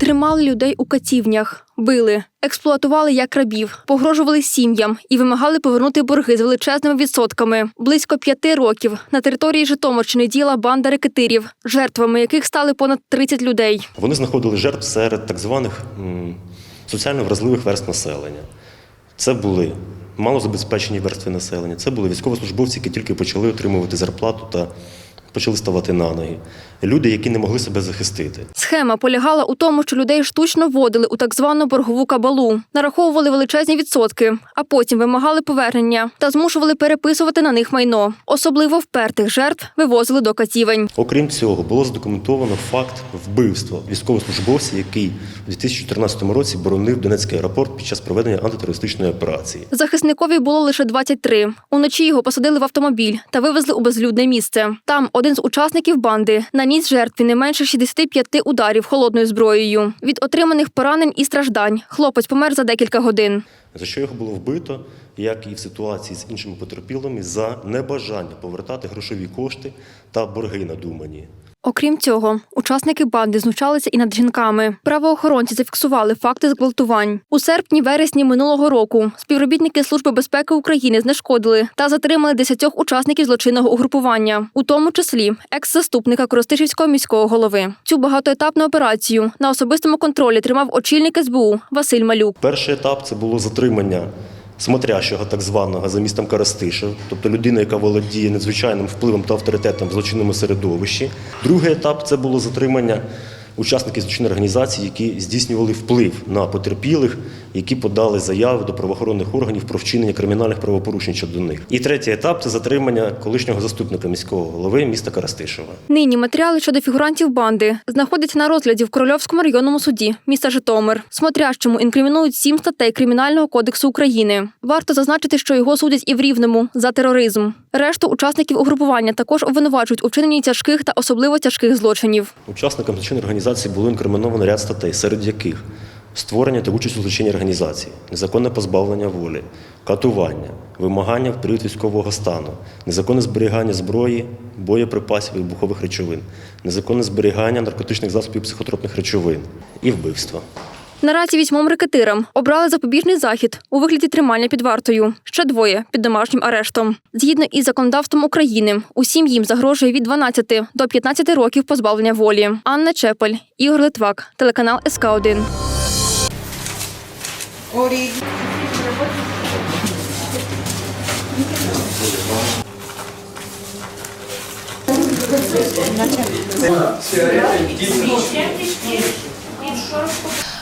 Тримали людей у катівнях, били, експлуатували як рабів, погрожували сім'ям і вимагали повернути борги з величезними відсотками. Близько п'яти років на території Житомирщини діяла банда рекетирів, жертвами яких стали понад 30 людей. Вони знаходили жертв серед так званих соціально вразливих верств населення. Це були малозабезпечені верстви населення, це були військовослужбовці, які тільки почали отримувати зарплату та почали ставати на ноги. Люди, які не могли себе захистити. Схема полягала у тому, що людей штучно вводили у так звану боргову кабалу, нараховували величезні відсотки, а потім вимагали повернення та змушували переписувати на них майно. Особливо впертих жертв вивозили до катівень. Окрім цього, було задокументовано факт вбивства військовослужбовця, який у 2014 році боронив Донецький аеропорт під час проведення антитерористичної операції. Захисникові було лише 23. Уночі його посадили в автомобіль та вивезли у безлюдне місце. Там один з учасників банди наніс жертві не менше 65 ударів холодною зброєю. Від отриманих поранень і страждань хлопець помер за декілька годин. За що його було вбито, як і в ситуації з іншими потерпілими, за небажання повертати грошові кошти та борги надумані. Окрім цього, учасники банди знущалися і над жінками. Правоохоронці зафіксували факти зґвалтувань. У серпні-вересні минулого року співробітники Служби безпеки України знешкодили та затримали десятьох учасників злочинного угрупування, у тому числі екс-заступника Коростишівського міського голови. Цю багатоетапну операцію на особистому контролі тримав очільник СБУ Василь Малюк. Перший етап це було затримання смотрящого так званого за містом Карастишев, тобто людина, яка володіє надзвичайним впливом та авторитетом в злочинному середовищі. Другий етап це було затримання учасників злочинної організації, які здійснювали вплив на потерпілих, які подали заяви до правоохоронних органів про вчинення кримінальних правопорушень щодо них. І третій етап це затримання колишнього заступника міського голови міста Карастишева. Нині матеріали щодо фігурантів банди знаходяться на розгляді в Корольовському районному суді міста Житомир. Смотрящому інкримінують сім статей Кримінального кодексу України. Варто зазначити, що його судять і в Рівному за тероризм. Решту учасників угрупування також обвинувачують у вчиненні тяжких та особливо тяжких злочинів. Учасникам злочинної організації було інкриміновано ряд статей, серед яких створення та участь у злочинній організації, незаконне позбавлення волі, катування, вимагання в період військового стану, незаконне зберігання зброї, боєприпасів і вибухових речовин, незаконне зберігання наркотичних засобів психотропних речовин і вбивства. Наразі вісьмом рекетирам обрали запобіжний захід у вигляді тримання під вартою. Ще двоє під домашнім арештом. Згідно із законодавством України, усім їм загрожує від 12 до 15 років позбавлення волі. Анна Чепель, Ігор Литвак, телеканал СК 1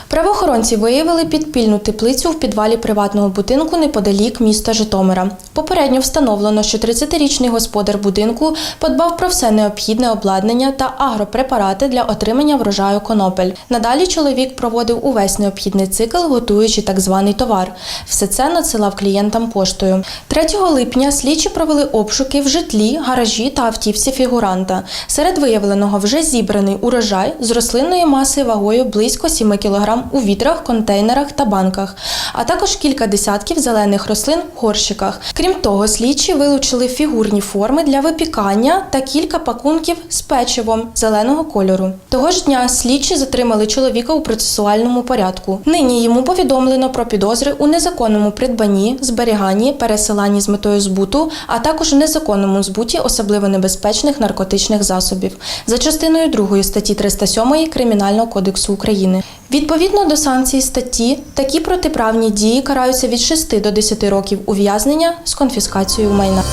Правоохоронці виявили підпільну теплицю в підвалі приватного будинку неподалік міста Житомира. Попередньо встановлено, що 30-річний господар будинку подбав про все необхідне обладнання та агропрепарати для отримання врожаю конопель. Надалі чоловік проводив увесь необхідний цикл, готуючи так званий товар. Все це надсилав клієнтам поштою. 3 липня слідчі провели обшуки в житлі, гаражі та автівці фігуранта. Серед виявленого вже зібраний урожай з рослинної маси вагою близько 7 кг у відрах, контейнерах та банках, а також кілька десятків зелених рослин в горщиках. Крім того, слідчі вилучили фігурні форми для випікання та кілька пакунків з печивом зеленого кольору. Того ж дня слідчі затримали чоловіка у процесуальному порядку. Нині йому повідомлено про підозри у незаконному придбанні, зберіганні, пересиланні з метою збуту, а також незаконному збуті особливо небезпечних наркотичних засобів за частиною 2 статті 307 Кримінального кодексу України. Відповідно до санкцій статті, такі протиправні дії караються від 6 до 10 років ув'язнення з конфіскацією майна.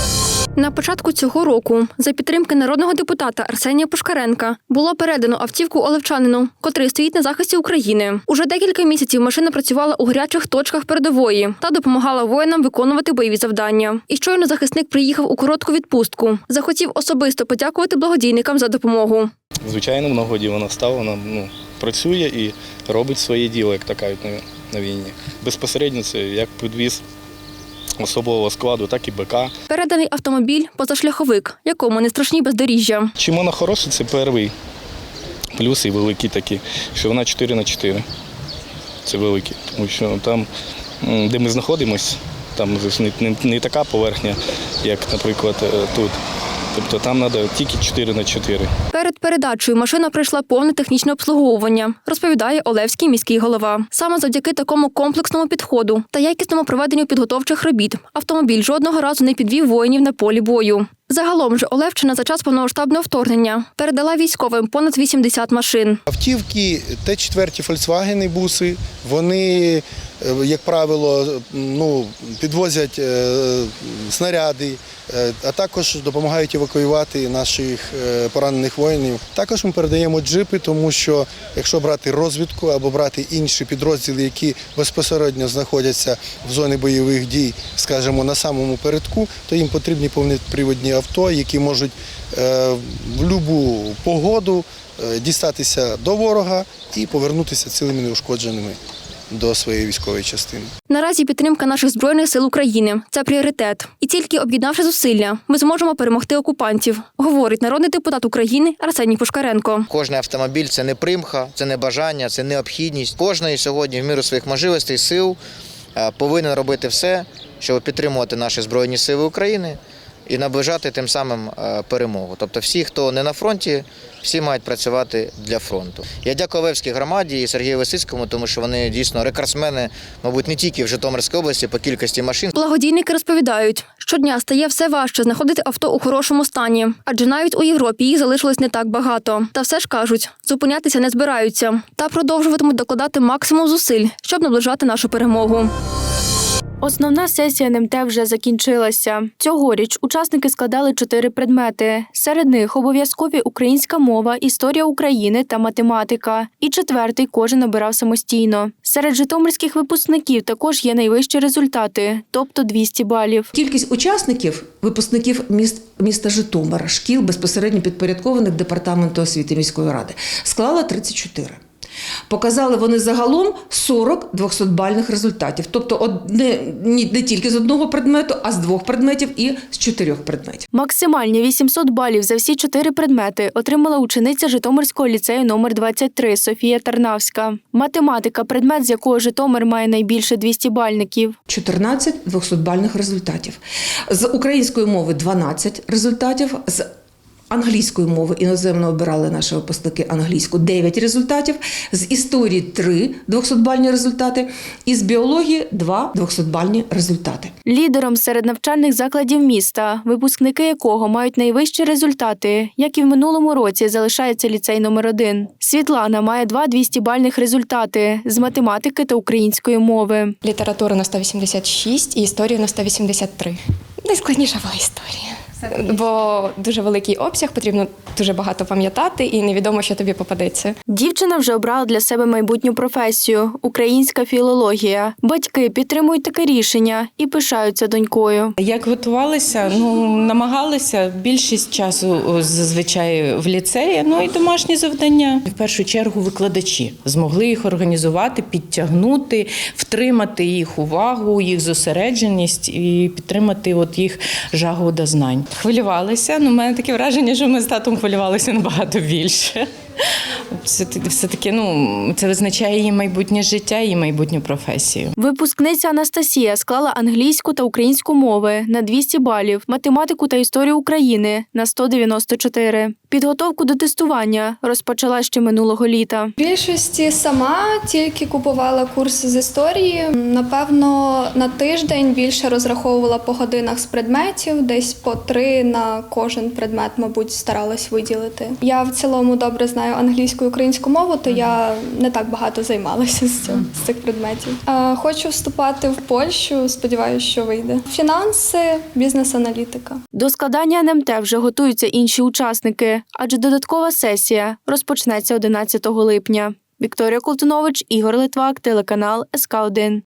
На початку цього року, за підтримки народного депутата Арсенія Пушкаренка, було передано автівку Олевчанину, котрий стоїть на захисті України. Уже декілька місяців машина працювала у гарячих точках передової та допомагала воїнам виконувати бойові завдання. І щойно захисник приїхав у коротку відпустку. Захотів особисто подякувати благодійникам за допомогу. Звичайно, много діл вона стала, вона ну, працює і робить своє діло, як то кажуть на, війні. Безпосередньо це як підвіз особового складу, так і БК. Переданий автомобіль позашляховик, якому не страшні бездоріжжя. Чим вона хороша, це перший плюс і великий такі, що вона 4 на 4 Це великий. Тому що там, де ми знаходимося, там не, не, не така поверхня, як, наприклад, е, тут. Тобто там треба тільки 4 на 4. Перед передачею машина пройшла повне технічне обслуговування, розповідає Олевський міський голова. Саме завдяки такому комплексному підходу та якісному проведенню підготовчих робіт автомобіль жодного разу не підвів воїнів на полі бою. Загалом же Олевщина за час повномасштабного вторгнення передала військовим понад 80 машин. Автівки Т4 Volkswagen буси, вони, як правило, ну, підвозять е, снаряди, е, а також допомагають евакуювати наших е, поранених воїнів. Також ми передаємо джипи, тому що якщо брати розвідку або брати інші підрозділи, які безпосередньо знаходяться в зоні бойових дій, скажімо, на самому передку, то їм потрібні повноприводні авто, які можуть е, в будь-яку погоду е, дістатися до ворога і повернутися цілими неушкодженими до своєї військової частини. Наразі підтримка наших збройних сил України це пріоритет. І тільки об'єднавши зусилля, ми зможемо перемогти окупантів, говорить народний депутат України Арсеній Пушкаренко. Кожний автомобіль це не примха, це не бажання, це необхідність. Кожний сьогодні в міру своїх можливостей, сил е, повинен робити все, щоб підтримувати наші збройні сили України і наближати тим самим е, перемогу. Тобто, всі, хто не на фронті, всі мають працювати для фронту. Я дякую Левській громаді і Сергію Висицькому, тому що вони дійсно рекордсмени, мабуть, не тільки в Житомирській області по кількості машин. Благодійники розповідають, щодня стає все важче знаходити авто у хорошому стані, адже навіть у Європі їх залишилось не так багато. Та все ж кажуть, зупинятися не збираються та продовжуватимуть докладати максимум зусиль, щоб наближати нашу перемогу. Основна сесія НМТ вже закінчилася. Цьогоріч учасники складали чотири предмети. Серед них обов'язкові українська мова, історія України та математика. І четвертий кожен обирав самостійно. Серед житомирських випускників також є найвищі результати, тобто 200 балів. Кількість учасників, випускників міст, міста Житомира, шкіл безпосередньо підпорядкованих департаменту освіти міської ради, склала 34. Показали вони загалом 40 200-бальних результатів. Тобто од- не, не тільки з одного предмету, а з двох предметів і з чотирьох предметів. Максимальні 800 балів за всі чотири предмети отримала учениця Житомирського ліцею номер 23 Софія Тарнавська. Математика, предмет, з якого Житомир має найбільше 200 бальників. 14 200-бальних результатів. З української мови 12 результатів. З Англійської мови іноземно обирали наші випускники англійську 9 результатів, з історії 3 200-бальні результати, і з біології 2 200-бальні результати. Лідером серед навчальних закладів міста, випускники якого мають найвищі результати, як і в минулому році, залишається ліцей номер 1 Світлана має два 200-бальних результати з математики та української мови. літературу на 186 і історію на 183. Найскладніша була історія. Бо дуже великий обсяг, потрібно дуже багато пам'ятати, і невідомо, що тобі попадеться. Дівчина вже обрала для себе майбутню професію українська філологія. Батьки підтримують таке рішення і пишаються донькою. Як готувалися, ну намагалися більшість часу зазвичай в ліцеї. Ну і домашні завдання. В першу чергу викладачі змогли їх організувати, підтягнути, втримати їх увагу, їх зосередженість і підтримати от їх жагу до знань. Хвилювалися. Ну, у мене таке враження, що ми з татом хвилювалися набагато більше. Все все таки, ну це визначає її майбутнє життя, її майбутню професію. Випускниця Анастасія склала англійську та українську мови на 200 балів, математику та історію України на 194. Підготовку до тестування розпочала ще минулого літа. В більшості сама тільки купувала курси з історії. Напевно, на тиждень більше розраховувала по годинах з предметів, десь по три на кожен предмет, мабуть, старалась виділити. Я в цілому добре знаю англійську і українську мову, то я не так багато займалася з цього з цих предметів. Хочу вступати в Польщу. Сподіваюся, що вийде. Фінанси, бізнес-аналітика. До складання НМТ вже готуються інші учасники, адже додаткова сесія розпочнеться 11 липня. Вікторія Колтунович, Ігор Литвак, телеканал СК 1